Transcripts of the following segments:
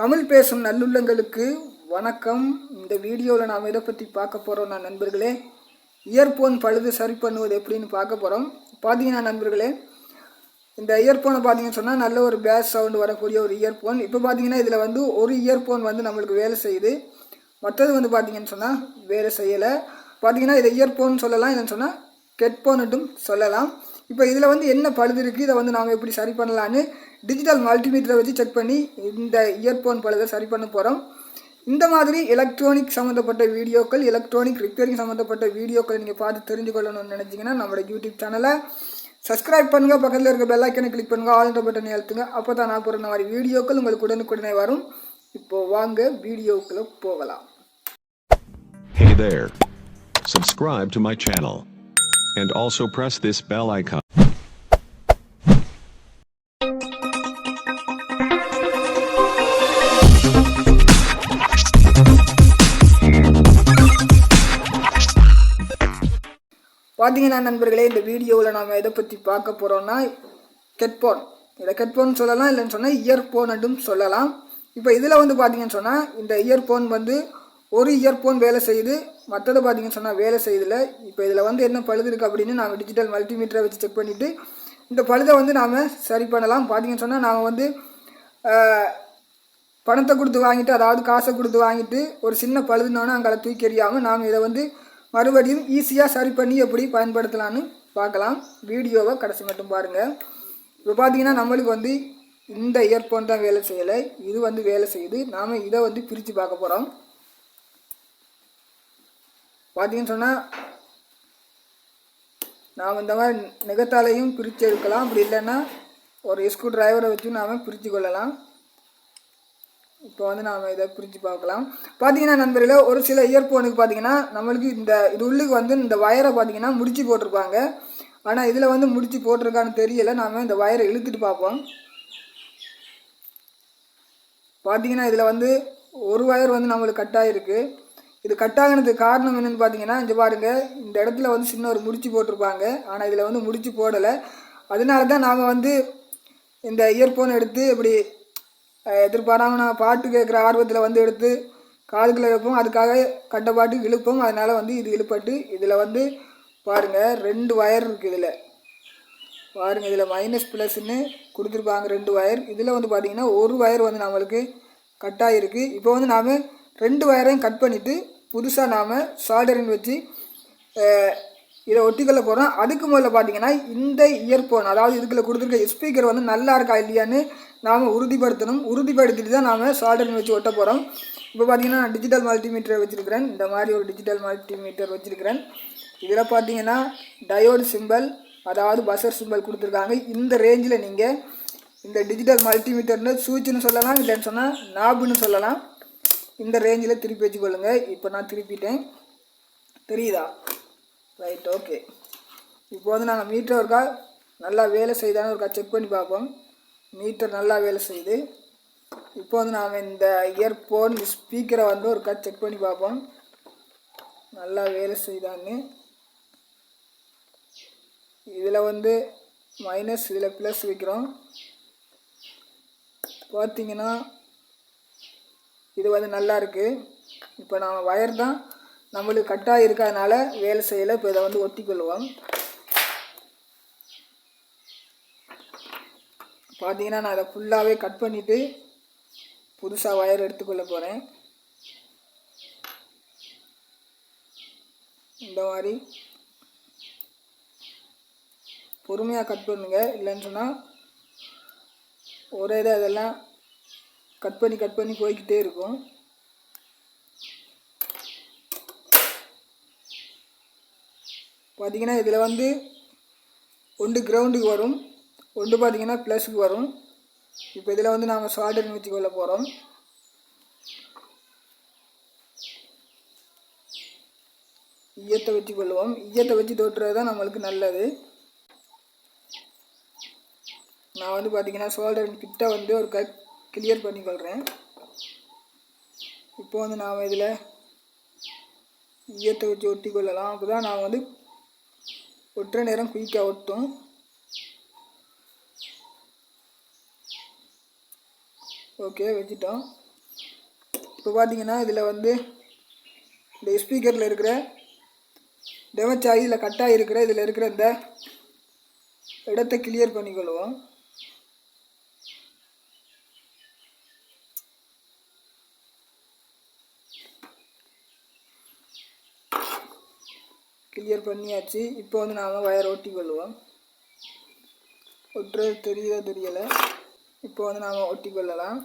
தமிழ் பேசும் நல்லுள்ளங்களுக்கு வணக்கம். இந்த வீடியோவில் நாம் எதை பற்றி பார்க்க போகிறோம் நான் நண்பர்களே இயர்ஃபோன் பழுது சரி பண்ணுவது எப்படின்னு பார்க்க போகிறோம் பார்த்தீங்கன்னா நண்பர்களே இந்த இயர்ஃபோனை பார்த்தீங்கன்னு சொன்னால் நல்ல ஒரு பேஸ் சவுண்டு வரக்கூடிய ஒரு இயர்ஃபோன் இப்போ பார்த்தீங்கன்னா இதில் வந்து ஒரு இயர்ஃபோன் வந்து நம்மளுக்கு வேலை செய்யுது. மற்றது வந்து பார்த்தீங்கன்னு சொன்னால் வேலை செய்யலை. பார்த்தீங்கன்னா இதை இயர்ஃபோன் சொல்லலாம் இல்லைன்னு சொன்னால் ஹெட்ஃபோனுட்டும் சொல்லலாம். இப்போ இதில் வந்து என்ன பழுது இருக்குது இதை வந்து நாம் எப்படி சரி பண்ணலான்னு டிஜிட்டல் மல்டிமீட்டரை வச்சு செக் பண்ணி இந்த இயர்ஃபோன் பழுதை சரி பண்ண போகிறோம் இந்த மாதிரி எலக்ட்ரானிக் சம்மந்தப்பட்ட வீடியோக்கள் எலக்ட்ரானிக் ரிப்பேரிங் சம்மந்தப்பட்ட வீடியோக்களை நீங்கள் பார்த்து தெரிஞ்சுக்கொள்ளணும்னு நினச்சிங்கன்னா நம்மளோட யூடியூப் சேனலை சப்ஸ்கிரைப் பண்ணுங்கள் பக்கத்தில் இருக்க பெல்லைக்கனை கிளிக் பண்ணுங்கள் ஆல் பட்டனை அழுத்துங்க அப்போ தான் நான் போகிற மாதிரி வீடியோக்கள் உங்களுக்கு உடனுக்குடனே வரும் இப்போது வாங்க வீடியோக்குள்ளே போகலாம் Hey there. Subscribe to my channel. And also press this bell icon. பார்த்தீங்கன்னா நண்பர்களே இந்த வீடியோவில் நாம் எதை பற்றி பார்க்க போகிறோம்னா ஹெட்ஃபோன் இதை ஹெட்ஃபோன் சொல்லலாம் இல்லைன்னு சொன்னால் இயர்ஃபோனும் சொல்லலாம். இப்போ இதில் வந்து பார்த்தீங்கன்னு சொன்னால் இந்த இயர்ஃபோன் வந்து ஒரு இயர்ஃபோன் வேலை செய்யுது மற்றது பார்த்தீங்கன்னு சொன்னால் வேலை செய்யுதில்ல இப்போ இதில் வந்து என்ன பழுது இருக்குது அப்படின்னு நாம் டிஜிட்டல் மல்டிமீட்டரை வச்சு செக் பண்ணிவிட்டு இந்த பழுதை வந்து நாம் சரி பண்ணலாம். பார்த்தீங்கன்னு சொன்னால் நாம் வந்து பணத்தை கொடுத்து வாங்கிட்டு அதாவது காசை கொடுத்து வாங்கிட்டு ஒரு சின்ன பழுதுனோன்னு அங்கே தூக்கி எறியாமல் நாம் இதை வந்து மறுபடியும் ஈஸியாக சரி பண்ணி எப்படி பயன்படுத்தலான்னு பார்க்கலாம். வீடியோவை கடைசி மட்டும் பாருங்கள் இப்போ பார்த்தீங்கன்னா நம்மளுக்கு வந்து இந்த இயர்ஃபோன் தான் வேலை செய்யலை. இது வந்து வேலை செய்யுது. நாம் இதை வந்து பிரித்து பார்க்க போகிறோம் பார்த்தீங்கன்னு சொன்னால் நாம் இந்த மாதிரி நிகத்தாலையும் பிரித்து எடுக்கலாம். அப்படி இல்லைன்னா ஒரு ஸ்க்ரூ டிரைவரை வச்சு நாம் பிரித்து கொள்ளலாம். இப்போ வந்து நாம் இதை பிரித்து பார்க்கலாம். பார்த்தீங்கன்னா நண்பர்களே ஒரு சில இயர்ஃபோனுக்கு பார்த்தீங்கன்னா நம்மளுக்கு இந்த இது உள்ளுக்கு வந்து இந்த வயரை பார்த்தீங்கன்னா முடிச்சு போட்டிருப்பாங்க. ஆனால் இதில் வந்து முடிச்சு போட்டிருக்கான்னு தெரியலை. நாம் இந்த வயரை இழுத்துட்டு பார்ப்போம். பார்த்தீங்கன்னா இதில் வந்து ஒரு வயர் வந்து நம்மளுக்கு கட் ஆகிருக்கு இது கட் ஆகினதுக்கு காரணம் என்னென்னு பார்த்தீங்கன்னா இங்கே பாருங்கள் இந்த இடத்துல வந்து சின்ன ஒரு முடிச்சு போட்டிருப்பாங்க. ஆனால் இதில் வந்து முடிச்சு போடலை. அதனால தான் நாம் வந்து இந்த இயர்ஃபோன் எடுத்து இப்படி எதிர்பாராமல் நான் பாட்டு கேட்குற ஆர்வத்தில் வந்து எடுத்து காதுக்குள்ள வைப்போம். அதுக்காக கட்ட பாட்டு இழுப்போம். அதனால் வந்து இது இழுப்பட்டு இதில் வந்து பாருங்கள் ரெண்டு ஒயர் இருக்குது இதில். பாருங்கள் இதில் மைனஸ் ப்ளஸ்ன்னு கொடுத்துருப்பாங்க ரெண்டு ஒயர் இதில் வந்து பார்த்திங்கன்னா ஒரு ஒயர் வந்து நம்மளுக்கு கட் ஆகிருக்கு இப்போ வந்து நாம் ரெண்டு ஒயரையும் கட் பண்ணிவிட்டு புதுசாக நாம் சால்டரிங் வச்சு இதை ஒட்டிக்கொள்ள போகிறோம் அதுக்கு முதல்ல பார்த்தீங்கன்னா இந்த இயர்ஃபோன் அதாவது இதுக்குள்ள கொடுத்துருக்க ஸ்பீக்கர் வந்து நல்லா இருக்கா இல்லையான்னு நாம் உறுதிப்படுத்தணும். உறுதிப்படுத்திட்டு தான் நாம் சால்டரிங் வச்சு ஒட்ட போகிறோம் இப்போ பார்த்தீங்கன்னா நான் டிஜிட்டல் மல்டிமீட்டர் வச்சுருக்கிறேன். இந்த மாதிரி ஒரு டிஜிட்டல் மல்டிமீட்டர் வச்சுருக்கிறேன். இதில் பார்த்தீங்கன்னா டயோடு சிம்பல் அதாவது பசர் சிம்பல் கொடுத்துருக்காங்க. இந்த ரேஞ்சில் நீங்கள் இந்த டிஜிட்டல் மல்டிமீட்டர்னு சூச்சுன்னு சொல்லலாம் இல்லைன்னு சொன்னால் நாபுன்னு சொல்லலாம். இந்த ரேஞ்சில் திருப்பி வச்சுக்கொள்ளுங்கள் இப்போ நான் திருப்பிட்டேன். தெரியுதா? ரைட் ஓகே இப்போ வந்து நாங்கள் மீட்டர் ஒருக்கா நல்லா வேலை செய்தான்னு ஒருக்கா செக் பண்ணி பார்ப்போம். மீட்டர் நல்லா வேலை செய்யுது. இப்போ வந்து நாம் இந்த இயர்ஃபோன் ஸ்பீக்கரை வந்து ஒரு கட் செக் பண்ணி பார்ப்போம். நல்லா வேலை செய்தான்னு இதில் வந்து மைனஸ் இதில் ப்ளஸ் வைக்கிறோம். பார்த்தீங்கன்னா இது வந்து நல்லா இருக்குது இப்போ நாம் ஒயர் தான் நம்மளுக்கு கட்டாக இருக்கிறதுனால வேலை செய்யலை. இப்போ இதை வந்து ஒட்டிக்கொள்வோம். பார்த்தீங்கன்னா நான் அதை ஃபுல்லாகவே கட் பண்ணிவிட்டு புதுசாக ஒயர் எடுத்துக்கொள்ள போகிறேன் இந்த மாதிரி பொறுமையாக கட் பண்ணுங்க. இல்லைன்னு சொன்னால் ஒரே இதாக இதெல்லாம் கட் பண்ணி கட் பண்ணி போய்க்கிட்டே இருக்கும். பார்த்தீங்கன்னா இதில் வந்து ஒன்று கிரவுண்டுக்கு வரும். ஒன்று பார்த்தீங்கன்னா ப்ளஸுக்கு வரும். இப்போ இதில் வந்து நாம் சால்டரிங் வச்சுக்கொள்ள போகிறோம் ஈயத்தை வச்சு கொள்வோம் ஈயத்தை வச்சு தொட்டுறது தான் நம்மளுக்கு நல்லது. நான் வந்து பார்த்திங்கன்னா சோல்டரிங் கிட்ட வந்து ஒரு க கிளியர் பண்ணிக்கொள்கிறேன் இப்போ வந்து நாம் இதில் ஈயத்தை வச்சு ஒட்டி கொள்ளலாம் அப்போ தான் நான் வந்து ஒட்டுற நேரம் குயிக்காக ஒட்டும். ஓகே வச்சுட்டோம். இப்போ பார்த்தீங்கன்னா இதில் வந்து இந்த ஸ்பீக்கரில் இருக்கிற டெமச்சாகி இதில் கட்டாக இருக்கிற இதில் இருக்கிற இந்த இடத்தை கிளியர் பண்ணிக்கொள்வோம். கிளியர் பண்ணியாச்சு. இப்போ வந்து நாம் வயர் ஒட்டி கொள்வோம் ஒட்டுறது தெரியல தெரியலை. இப்போ வந்து நாம் ஒட்டிக்கொள்ளலாம்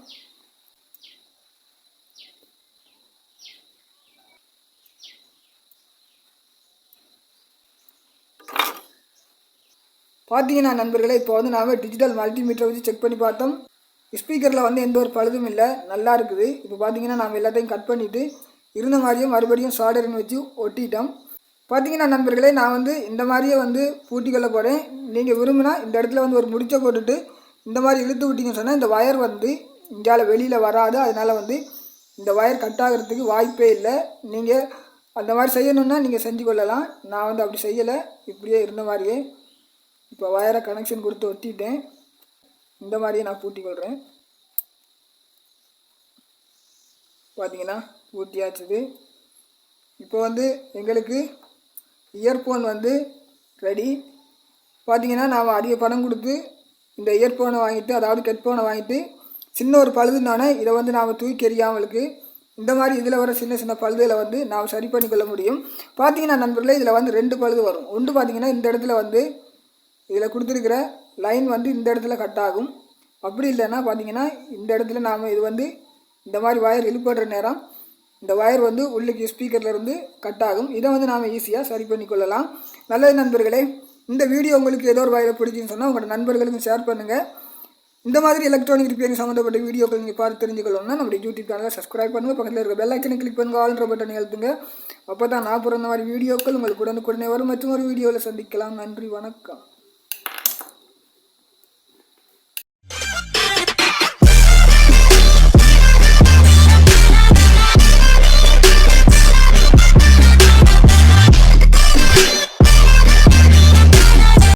பார்த்தீங்கன்னா நண்பர்களே இப்போ வந்து நாம் டிஜிட்டல் மல்டிமீட்டரை வச்சு செக் பண்ணி பார்த்தோம். ஸ்பீக்கரில் வந்து எந்த ஒரு பழுதும் இல்லை நல்லா இருக்குது. இப்போ பார்த்தீங்கன்னா நாம் எல்லாத்தையும் கட் பண்ணிவிட்டு இருந்த மாதிரியும் மறுபடியும் சாடரின் வச்சு ஒட்டிட்டோம். பார்த்தீங்கன்னா நண்பர்களே நான் வந்து இந்த மாதிரியே வந்து பூட்டி கொள்ள போகிறேன் நீங்கள் விரும்பினா இந்த இடத்துல வந்து ஒரு முடிச்சை போட்டுட்டு இந்த மாதிரி இழுத்து விட்டீங்கன்னு சொன்னால் இந்த வயர் வந்து இந்தியாவில் வெளியில் வராது. அதனால் வந்து இந்த ஒயர் கட் ஆகிறதுக்கு வாய்ப்பே இல்லை. நீங்கள் அந்த மாதிரி செய்யணுன்னா நீங்கள் செஞ்சு கொள்ளலாம். நான் வந்து அப்படி செய்யலை. இப்படியே இருந்த மாதிரியே இப்போ ஒயரை கனெக்ஷன் கொடுத்து ஒட்டிட்டேன். இந்த மாதிரியே நான் பூட்டி கொள்கிறேன் பார்த்தீங்கன்னா பூட்டியாச்சுது. இப்போ வந்து எங்களுக்கு இயர்ஃபோன் வந்து ரெடி பார்த்தீங்கன்னா நாம் அதிக பணம் கொடுத்து இந்த இயர்ஃபோனை வாங்கிட்டு அதாவது ஹெட்ஃபோனை வாங்கிட்டு சின்ன ஒரு பழுதுனானே இதை வந்து நாம் தூக்கி எறியாமலுக்கு இந்த மாதிரி இதில் வர சின்ன சின்ன பழுதுகளை வந்து நாம் சரி பண்ணிக்கொள்ள முடியும். பார்த்தீங்கன்னா நண்பர்களே இதில் வந்து ரெண்டு பழுது வரும். ஒன்று பார்த்தீங்கன்னா இந்த இடத்துல வந்து இதில் கொடுத்துருக்கிற லைன் வந்து இந்த இடத்துல கட் ஆகும். அப்படி இல்லைன்னா பார்த்தீங்கன்னா இந்த இடத்துல நாம் இது வந்து இந்த மாதிரி வயர் இழுப்படுற நேரம் இந்த வயர் வந்து உள்ளுக்கு ஸ்பீக்கர்லேருந்து கட் ஆகும். இதை வந்து நாம் ஈஸியாக சரி பண்ணிக்கொள்ளலாம். நல்லது நண்பர்களே இந்த வீடியோ உங்களுக்கு ஏதோ ஒரு வகையில் பிடிச்சின்னு சொன்னால் உங்களோட நண்பர்களுக்கும் ஷேர் பண்ணுங்கள் இந்த மாதிரி எலக்ட்ரானிக் ரிப்பேரிங் சம்மந்தப்பட்ட வீடியோக்கள் நீங்கள் பார்த்து தெரிஞ்சுக்கணும்னா நம்மளுடைய யூடியூப் சேனலை சப்ஸ்கிரைப் பண்ணுங்கள் பக்கத்தில் இருக்க பெல் ஐக்கனை கிளிக் பண்ணுங்கள் ஆல்ன்ற பட்டன் எழுத்துங்க அப்போ தான் நான் பிறந்த இந்த மாதிரி வீடியோக்கள் உங்களுக்கு உடனுக்குடனே வரும். மற்றும் ஒரு வீடியோவில் சந்திக்கலாம். நன்றி. வணக்கம்.